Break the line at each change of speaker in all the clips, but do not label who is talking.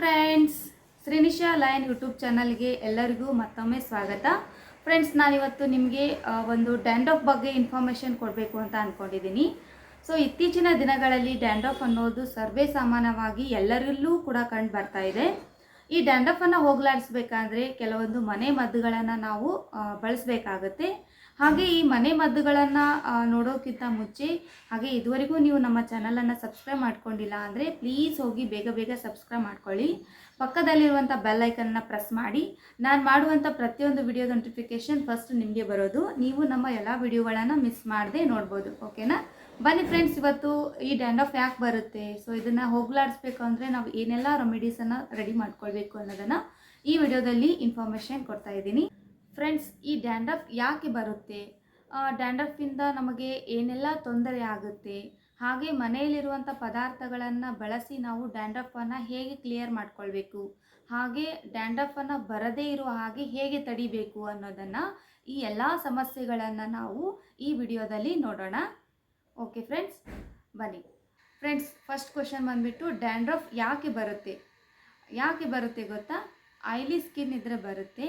Friends ಶ್ರೀನಿಶಾ lion YouTube ಚಾನಲ್ಗೆ ಎಲ್ಲರಿಗೂ ಮತ್ತೊಮ್ಮೆ ಸ್ವಾಗತ. ಫ್ರೆಂಡ್ಸ್ ನಾನಿವತ್ತು ನಿಮಗೆ ಒಂದು ಡ್ಯಾಂಡ್ರಫ್ ಬಗ್ಗೆ ಇನ್ಫಾರ್ಮೇಷನ್ ಕೊಡಬೇಕು ಅಂತ ಅಂದ್ಕೊಂಡಿದ್ದೀನಿ ಸೊ ಇತ್ತೀಚಿನ ದಿನಗಳಲ್ಲಿ ಡ್ಯಾಂಡ್ರಫ್ ಅನ್ನೋದು ಸರ್ವೇ ಸಾಮಾನ್ಯವಾಗಿ ಎಲ್ಲರಲ್ಲೂ ಕೂಡ ಕಂಡು ಬರ್ತಾ ಇದೆ. ಈ ಡ್ಯಾಂಡಫನ್ನು ಹೋಗಲಾಡಿಸ್ಬೇಕಾದ್ರೆ ಕೆಲವೊಂದು ಮನೆ ಮದ್ದುಗಳನ್ನು ನಾವು ಬಳಸಬೇಕಾಗತ್ತೆ. ಹಾಗೆ ಈ ಮನೆ ಮದ್ದುಗಳನ್ನು ನೋಡೋಕ್ಕಿಂತ ಮುಂಚೆ ಹಾಗೆ ಇದುವರೆಗೂ ನೀವು ನಮ್ಮ ಚಾನಲನ್ನು ಸಬ್ಸ್ಕ್ರೈಬ್ ಮಾಡ್ಕೊಂಡಿಲ್ಲ ಅಂದರೆ ಪ್ಲೀಸ್ ಹೋಗಿ ಬೇಗ ಬೇಗ ಸಬ್ಸ್ಕ್ರೈಬ್ ಮಾಡ್ಕೊಳ್ಳಿ. ಪಕ್ಕದಲ್ಲಿರುವಂಥ ಬೆಲ್ ಐಕನ್ನ ಪ್ರೆಸ್ ಮಾಡಿ. ನಾನು ಮಾಡುವಂಥ ಪ್ರತಿಯೊಂದು ವಿಡಿಯೋ ನೋಟಿಫಿಕೇಶನ್ ಫಸ್ಟ್ ನಿಮಗೆ ಬರೋದು. ನೀವು ನಮ್ಮ ಎಲ್ಲ ವಿಡಿಯೋಗಳನ್ನು ಮಿಸ್ ಮಾಡದೆ ನೋಡ್ಬೋದು. ಓಕೆನಾ ಬನ್ನಿ ಫ್ರೆಂಡ್ಸ್ ಇವತ್ತು ಈ ಡ್ಯಾಂಡ್ ಯಾಕೆ ಬರುತ್ತೆ. ಸೊ ಇದನ್ನು ಹೋಗ್ಲಾಡಿಸ್ಬೇಕು ಅಂದರೆ ನಾವು ಏನೆಲ್ಲ ರೆಮಿಡೀಸನ್ನು ರೆಡಿ ಮಾಡ್ಕೊಳ್ಬೇಕು ಅನ್ನೋದನ್ನು ಈ ವಿಡಿಯೋದಲ್ಲಿ ಇನ್ಫಾರ್ಮೇಷನ್ ಕೊಡ್ತಾ ಇದ್ದೀನಿ. ಫ್ರೆಂಡ್ಸ್ ಈ ಡ್ಯಾಂಡ್ರಫ್ ಯಾಕೆ ಬರುತ್ತೆ? ಡ್ಯಾಂಡ್ರಫಿಂದ ನಮಗೆ ಏನೆಲ್ಲ ತೊಂದರೆ ಆಗುತ್ತೆ? ಹಾಗೆ ಮನೆಯಲ್ಲಿರುವಂಥ ಪದಾರ್ಥಗಳನ್ನು ಬಳಸಿ ನಾವು ಡ್ಯಾಂಡ್ರಫನ್ನು ಹೇಗೆ ಕ್ಲಿಯರ್ ಮಾಡ್ಕೊಳ್ಬೇಕು? ಹಾಗೆ ಡ್ಯಾಂಡ್ರಫನ್ನು ಬರದೇ ಇರುವ ಹಾಗೆ ಹೇಗೆ ತಡಿಬೇಕು ಅನ್ನೋದನ್ನು ಈ ಎಲ್ಲ ಸಮಸ್ಯೆಗಳನ್ನು ನಾವು ಈ ವಿಡಿಯೋದಲ್ಲಿ ನೋಡೋಣ. ಓಕೆ ಫ್ರೆಂಡ್ಸ್ ಬನ್ನಿ. ಫ್ರೆಂಡ್ಸ್ ಫಸ್ಟ್ ಕ್ವಶನ್ ಬಂದುಬಿಟ್ಟು ಡ್ಯಾಂಡ್ರಫ್ ಯಾಕೆ ಬರುತ್ತೆ? ಯಾಕೆ ಬರುತ್ತೆ ಗೊತ್ತಾ? ಆಯ್ಲಿ ಸ್ಕಿನ್ ಇದ್ದರೆ ಬರುತ್ತೆ,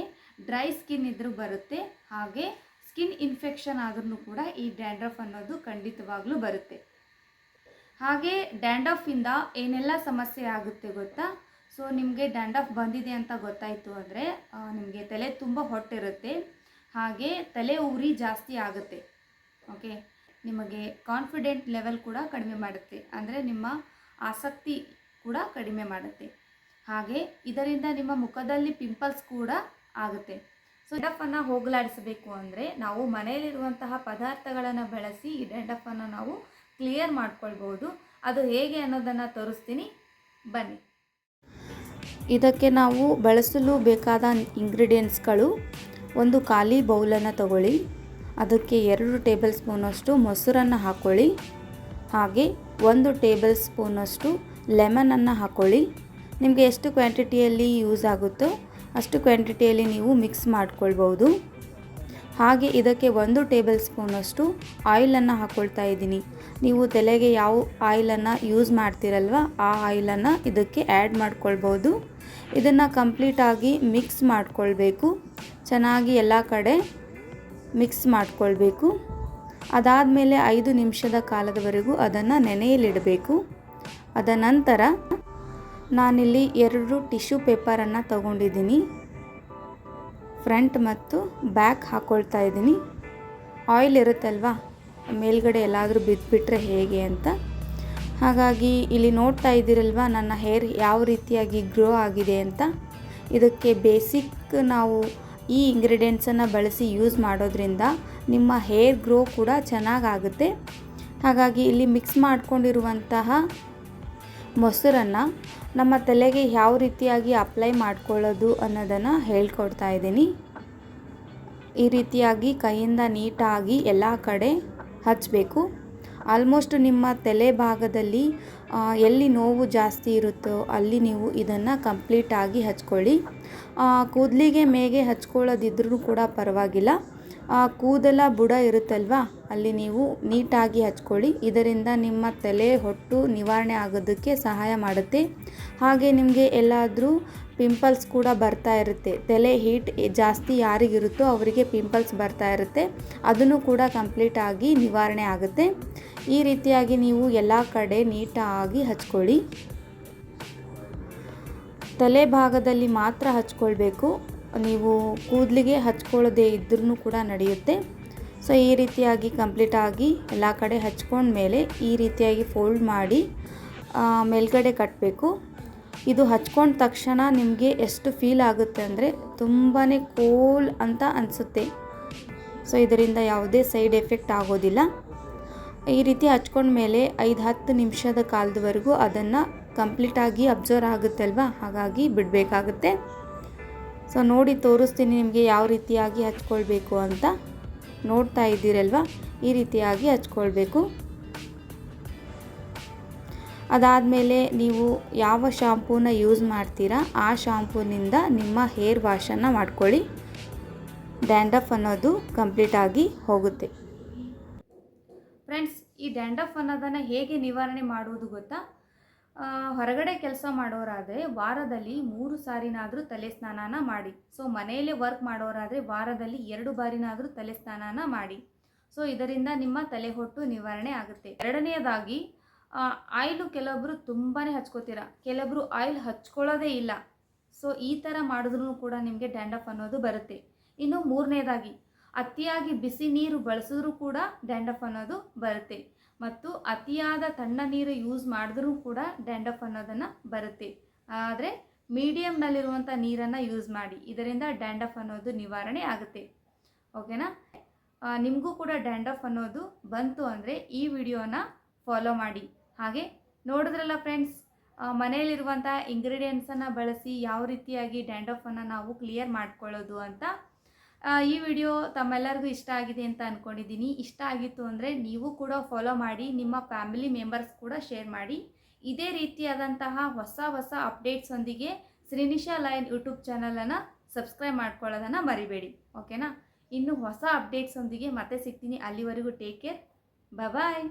ಡ್ರೈ ಸ್ಕಿನ್ ಇದ್ರೂ ಬರುತ್ತೆ, ಹಾಗೆ ಸ್ಕಿನ್ ಇನ್ಫೆಕ್ಷನ್ ಆದ್ರೂ ಕೂಡ ಈ ಡ್ಯಾಂಡ್ರಫ್ ಅನ್ನೋದು ಖಂಡಿತವಾಗ್ಲೂ ಬರುತ್ತೆ. ಹಾಗೆ ಡ್ಯಾಂಡಫಿಂದ ಏನೆಲ್ಲ ಸಮಸ್ಯೆ ಆಗುತ್ತೆ ಗೊತ್ತಾ? ಸೊ ನಿಮಗೆ ಡ್ಯಾಂಡಫ್ ಬಂದಿದೆ ಅಂತ ಗೊತ್ತಾಯಿತು ಅಂದರೆ ನಿಮಗೆ ತಲೆ ತುಂಬ ಹೊಟ್ಟಿರುತ್ತೆ ಹಾಗೆ ತಲೆ ಉರಿ ಜಾಸ್ತಿ ಆಗುತ್ತೆ ಓಕೆ ನಿಮಗೆ ಕಾನ್ಫಿಡೆಂಟ್ ಲೆವೆಲ್ ಕೂಡ ಕಡಿಮೆ ಮಾಡುತ್ತೆ, ಅಂದರೆ ನಿಮ್ಮ ಆಸಕ್ತಿ ಕೂಡ ಕಡಿಮೆ ಮಾಡುತ್ತೆ. ಹಾಗೆ ಇದರಿಂದ ನಿಮ್ಮ ಮುಖದಲ್ಲಿ ಪಿಂಪಲ್ಸ್ ಕೂಡ ಆಗುತ್ತೆ. ಸೊ ಡೆಂಡಫನ್ನು ಹೋಗಲಾಡಿಸಬೇಕು ಅಂದರೆ ನಾವು ಮನೆಯಲ್ಲಿರುವಂತಹ ಪದಾರ್ಥಗಳನ್ನು ಬಳಸಿ ಈ ಡೆಂಡಫನ್ನು ನಾವು ಕ್ಲಿಯರ್ ಮಾಡ್ಕೊಳ್ಬೋದು. ಅದು ಹೇಗೆ ಅನ್ನೋದನ್ನು ತೋರಿಸ್ತೀನಿ. ಬನ್ನಿ. ಇದಕ್ಕೆ ನಾವು ಬಳಸಲು ಬೇಕಾದ ಇಂಗ್ರೀಡಿಯೆಂಟ್ಸ್ಗಳು ಒಂದು ಖಾಲಿ ಬೌಲನ್ನು ತಗೊಳ್ಳಿ. ಅದಕ್ಕೆ ಎರಡು ಟೇಬಲ್ ಸ್ಪೂನಷ್ಟು ಮೊಸರನ್ನು ಹಾಕ್ಕೊಳ್ಳಿ ಹಾಗೆ ಒಂದು ಟೇಬಲ್ ಸ್ಪೂನಷ್ಟು ಲೆಮನನ್ನು ಹಾಕ್ಕೊಳ್ಳಿ ನಿಮಗೆ ಎಷ್ಟು ಕ್ವಾಂಟಿಟಿಯಲ್ಲಿ ಯೂಸ್ ಆಗುತ್ತೋ ಅಷ್ಟು ಕ್ವಾಂಟಿಟಿಯಲ್ಲಿ ನೀವು ಮಿಕ್ಸ್ ಮಾಡ್ಕೊಳ್ಬೋದು. ಹಾಗೆ ಇದಕ್ಕೆ ಒಂದು ಟೇಬಲ್ ಸ್ಪೂನಷ್ಟು ಆಯಿಲನ್ನು ಹಾಕ್ಕೊಳ್ತಾ ಇದ್ದೀನಿ. ನೀವು ತಲೆಗೆ ಯಾವ ಆಯಿಲನ್ನು ಯೂಸ್ ಮಾಡ್ತೀರಲ್ವ ಆ ಆಯಿಲನ್ನು ಇದಕ್ಕೆ ಆ್ಯಡ್ ಮಾಡ್ಕೊಳ್ಬೋದು. ಇದನ್ನು ಕಂಪ್ಲೀಟಾಗಿ ಮಿಕ್ಸ್ ಮಾಡ್ಕೊಳ್ಬೇಕು. ಚೆನ್ನಾಗಿ ಎಲ್ಲ ಕಡೆ ಮಿಕ್ಸ್ ಮಾಡ್ಕೊಳ್ಬೇಕು. ಅದಾದಮೇಲೆ ಐದು ನಿಮಿಷದ ಕಾಲದವರೆಗೂ ಅದನ್ನು ನೆನೆಯಲ್ಲಿಡಬೇಕು. ಅದ ನಂತರ ನಾನಿಲ್ಲಿ ಎರಡು ಟಿಶ್ಯೂ ಪೇಪರನ್ನು ತಗೊಂಡಿದ್ದೀನಿ. ಫ್ರಂಟ್ ಮತ್ತು ಬ್ಯಾಕ್ ಹಾಕ್ಕೊಳ್ತಾ ಇದ್ದೀನಿ. ಆಯಿಲ್ ಇರುತ್ತಲ್ವಾ? ಮೇಲ್ಗಡೆ ಎಲ್ಲಾದರೂ ಬಿದ್ದುಬಿಟ್ರೆ ಹೇಗೆ ಅಂತ. ಹಾಗಾಗಿ ಇಲ್ಲಿ ನೋಡ್ತಾ ಇದ್ದೀರಲ್ವ, ನನ್ನ ಹೇರ್ ಯಾವ ರೀತಿಯಾಗಿ ಗ್ರೋ ಆಗಿದೆ ಅಂತ. ಇದಕ್ಕೆ ಬೇಸಿಕ್ ನಾವು ಈ ಇಂಗ್ರೀಡಿಯೆಂಟ್ಸನ್ನು ಬಳಸಿ ಯೂಸ್ ಮಾಡೋದ್ರಿಂದ ನಿಮ್ಮ ಹೇರ್ ಗ್ರೋ ಕೂಡ ಚೆನ್ನಾಗಾಗುತ್ತೆ. ಹಾಗಾಗಿ ಇಲ್ಲಿ ಮಿಕ್ಸ್ ಮಾಡಿಕೊಂಡಿರುವಂತಹ ಮೊಸರನ್ನು ನಮ್ಮ ತಲೆಗೆ ಯಾವ ರೀತಿಯಾಗಿ ಅಪ್ಲೈ ಮಾಡ್ಕೊಳ್ಳೋದು ಅನ್ನೋದನ್ನು ಹೇಳ್ಕೊಡ್ತಾ ಇದ್ದೀನಿ. ಈ ರೀತಿಯಾಗಿ ಕೈಯಿಂದ ನೀಟಾಗಿ ಎಲ್ಲ ಕಡೆ ಹಚ್ಚಬೇಕು ಆಲ್ಮೋಸ್ಟ್ ನಿಮ್ಮ ತಲೆ ಭಾಗದಲ್ಲಿ ಎಲ್ಲಿ ನೋವು ಜಾಸ್ತಿ ಇರುತ್ತೋ ಅಲ್ಲಿ ನೀವು ಇದನ್ನು ಕಂಪ್ಲೀಟಾಗಿ ಹಚ್ಕೊಳ್ಳಿ. ಕೂದಲಿಗೆ ಮೇಗೆ ಹಚ್ಕೊಳ್ಳೋದಿದ್ರೂ ಕೂಡ ಪರವಾಗಿಲ್ಲ. ಕೂದಲ ಬುಡ ಇರುತ್ತಲ್ವಾ? ಅಲ್ಲಿ ನೀವು ನೀಟಾಗಿ ಹಚ್ಕೊಳ್ಳಿ. ಇದರಿಂದ ನಿಮ್ಮ ತಲೆ ಹೊಟ್ಟು ನಿವಾರಣೆ ಆಗೋದಕ್ಕೆ ಸಹಾಯ ಮಾಡುತ್ತೆ. ಹಾಗೆ ನಿಮಗೆ ಎಲ್ಲಾದರೂ ಪಿಂಪಲ್ಸ್ ಕೂಡ ಬರ್ತಾ ಇರುತ್ತೆ. ತಲೆ ಹೀಟ್ ಜಾಸ್ತಿ ಯಾರಿಗಿರುತ್ತೋ ಅವರಿಗೆ ಪಿಂಪಲ್ಸ್ ಬರ್ತಾ ಇರುತ್ತೆ. ಅದನ್ನು ಕೂಡ ಕಂಪ್ಲೀಟಾಗಿ ನಿವಾರಣೆ ಆಗುತ್ತೆ. ಈ ರೀತಿಯಾಗಿ ನೀವು ಎಲ್ಲ ಕಡೆ ನೀಟಾಗಿ ಹಚ್ಕೊಳ್ಳಿ. ತಲೆ ಭಾಗದಲ್ಲಿ ಮಾತ್ರ ಹಚ್ಕೊಳ್ಬೇಕು. ನೀವು ಕೂದಲಿಗೆ ಹಚ್ಕೊಳ್ಳೋದೇ ಇದ್ರೂ ಕೂಡ ನಡೆಯುತ್ತೆ. ಸೊ, ಈ ರೀತಿಯಾಗಿ ಕಂಪ್ಲೀಟಾಗಿ ಎಲ್ಲ ಕಡೆ ಹಚ್ಕೊಂಡ್ಮೇಲೆ ಈ ರೀತಿಯಾಗಿ ಫೋಲ್ಡ್ ಮಾಡಿ ಮೇಲ್ಗಡೆ ಕಟ್ಟಬೇಕು ಇದು ಹಚ್ಕೊಂಡ ತಕ್ಷಣ ನಿಮಗೆ ಎಷ್ಟು ಫೀಲ್ ಆಗುತ್ತೆ ಅಂದರೆ ತುಂಬಾ ಕೋಲ್ ಅಂತ ಅನಿಸುತ್ತೆ. ಸೊ, ಇದರಿಂದ ಯಾವುದೇ ಸೈಡ್ ಎಫೆಕ್ಟ್ ಆಗೋದಿಲ್ಲ. ಈ ರೀತಿ ಹಚ್ಕೊಂಡ್ಮೇಲೆ ಐದು ಹತ್ತು ನಿಮಿಷದ ಕಾಲದವರೆಗೂ ಅದನ್ನು ಕಂಪ್ಲೀಟಾಗಿ ಅಬ್ಸರ್ವ್ ಆಗುತ್ತಲ್ವ? ಹಾಗಾಗಿ ಬಿಡಬೇಕಾಗುತ್ತೆ. ಸೊ ನೋಡಿ ತೋರಿಸ್ತೀನಿ ನಿಮಗೆ ಯಾವ ರೀತಿಯಾಗಿ ಹಚ್ಕೊಳ್ಬೇಕು ಅಂತ. ನೋಡ್ತಾ ಇದ್ದೀರಲ್ವ? ಈ ರೀತಿಯಾಗಿ ಹಚ್ಕೊಳ್ಬೇಕು. ಅದಾದಮೇಲೆ ನೀವು ಯಾವ ಶಾಂಪೂನ ಯೂಸ್ ಮಾಡ್ತೀರಾ, ಆ ಶಾಂಪೂನಿಂದ ನಿಮ್ಮ ಹೇರ್ ವಾಶನ್ನು ಮಾಡ್ಕೊಳ್ಳಿ. ಡ್ಯಾಂಡಫ್ ಅನ್ನೋದು ಕಂಪ್ಲೀಟಾಗಿ ಹೋಗುತ್ತೆ. ಫ್ರೆಂಡ್ಸ್, ಈ ಡ್ಯಾಂಡಫ್ ಅನ್ನೋದನ್ನು ಹೇಗೆ ನಿವಾರಣೆ ಮಾಡುವುದು ಗೊತ್ತಾ? ಹೊರಗಡೆ ಕೆಲಸ ಮಾಡೋರಾದರೆ ವಾರದಲ್ಲಿ ಮೂರು ಸಾರಿನಾದರೂ ತಲೆ ಸ್ನಾನನ ಮಾಡಿ. ಸೊ ಮನೆಯಲ್ಲೇ ವರ್ಕ್ ಮಾಡೋರಾದರೆ ವಾರದಲ್ಲಿ ಎರಡು ಬಾರಿನಾದರೂ ತಲೆ ಸ್ನಾನನ ಮಾಡಿ. ಸೊ ಇದರಿಂದ ನಿಮ್ಮ ತಲೆ ಹೊಟ್ಟು ನಿವಾರಣೆ ಆಗುತ್ತೆ. ಎರಡನೆಯದಾಗಿ ಆಯಿಲು ಕೆಲವೊಬ್ಬರು ತುಂಬಾ ಹಚ್ಕೋತೀರ. ಕೆಲವೊಬ್ಬರು ಆಯಿಲ್ ಹಚ್ಕೊಳ್ಳೋದೇ ಇಲ್ಲ. ಸೊ ಈ ಥರ ಮಾಡಿದ್ರೂ ಕೂಡ ನಿಮಗೆ ಡ್ಯಾಂಡಫ್ ಅನ್ನೋದು ಬರುತ್ತೆ. ಇನ್ನು ಮೂರನೇದಾಗಿ, ಅತಿಯಾಗಿ ಬಿಸಿ ನೀರು ಬಳಸಿದ್ರೂ ಕೂಡ ಡ್ಯಾಂಡಫ್ ಅನ್ನೋದು ಬರುತ್ತೆ. ಮತ್ತು ಅತಿಯಾದ ತಣ್ಣ ನೀರು ಯೂಸ್ ಮಾಡಿದ್ರೂ ಕೂಡ ಡ್ಯಾಂಡಫ್ ಅನ್ನೋದನ್ನು ಬರುತ್ತೆ. ಆದರೆ ಮೀಡಿಯಮ್ನಲ್ಲಿರುವಂಥ ನೀರನ್ನು ಯೂಸ್ ಮಾಡಿ, ಇದರಿಂದ ಡ್ಯಾಂಡಫ್ ಅನ್ನೋದು ನಿವಾರಣೆ ಆಗುತ್ತೆ. ಓಕೆನಾ ನಿಮಗೂ ಕೂಡ ಡ್ಯಾಂಡಫ್ ಅನ್ನೋದು ಬಂತು ಅಂದರೆ ಈ ವಿಡಿಯೋನ ಫಾಲೋ ಮಾಡಿ. ಹಾಗೆ ನೋಡಿದ್ರಲ್ಲ ಫ್ರೆಂಡ್ಸ್ ಮನೆಯಲ್ಲಿರುವಂಥ ಇಂಗ್ರೀಡಿಯೆಂಟ್ಸನ್ನು ಬಳಸಿ ಯಾವ ರೀತಿಯಾಗಿ ಡ್ಯಾಂಡಫನ್ನು ನಾವು ಕ್ಲಿಯರ್ ಮಾಡ್ಕೊಳ್ಳೋದು ಅಂತ ಈ ವಿಡಿಯೋ ತಮ್ಮೆಲ್ಲರಿಗೂ ಇಷ್ಟ ಆಗಿದೆ ಅಂತ ಅಂದ್ಕೊಂಡಿದ್ದೀನಿ ಇಷ್ಟ ಆಗಿತ್ತು ಅಂದರೆ ನೀವು ಕೂಡ ಫಾಲೋ ಮಾಡಿ, ನಿಮ್ಮ ಫ್ಯಾಮಿಲಿ ಮೆಂಬರ್ಸ್ ಕೂಡ ಶೇರ್ ಮಾಡಿ. ಇದೇ ರೀತಿಯಾದಂತಹ ಹೊಸ ಹೊಸ ಅಪ್ಡೇಟ್ಸೊಂದಿಗೆ ಶ್ರೀನಿಶಾ ಲೈನ್ ಯೂಟ್ಯೂಬ್ ಚಾನಲನ್ನು ಸಬ್ಸ್ಕ್ರೈಬ್ ಮಾಡ್ಕೊಳ್ಳೋದನ್ನು ಮರಿಬೇಡಿ. ಓಕೆನಾ ಇನ್ನು ಹೊಸ ಅಪ್ಡೇಟ್ಸೊಂದಿಗೆ ಮತ್ತೆ ಸಿಗ್ತೀನಿ. ಅಲ್ಲಿವರೆಗೂ ಟೇಕ್ ಕೇರ್ ಬಾಯ್